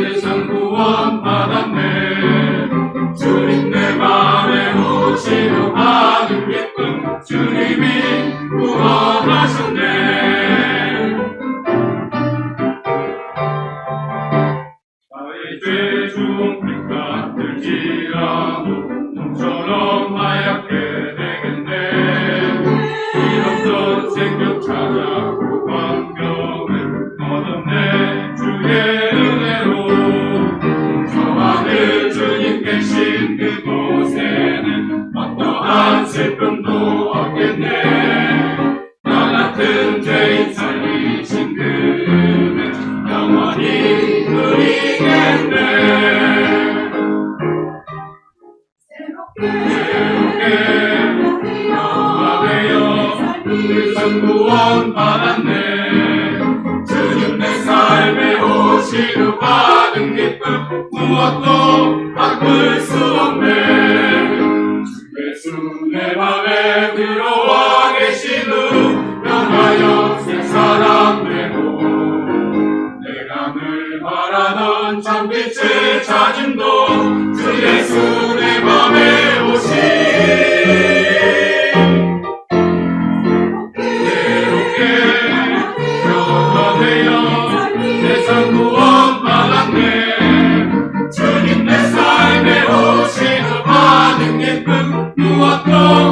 세상 구원 받 죄 중빛 같을지라도 눈처럼 하얗게 되겠네. 잃었던 생명 찾아고 광경을 얻었네. 주의 은혜로. 저하늘 주님 계신 그곳에는 어떠한 슬픔 새롭게 영화되어 세상 구원 받았네 주님 내 삶에 오시고 받은 기쁨 무엇도 바꿀 수 없네 주 예수 내 맘에 들어와 계신 후 변하여 새 사람 되고 내가 늘 바라던 참빛을 찾음도 주 예수 내 you are.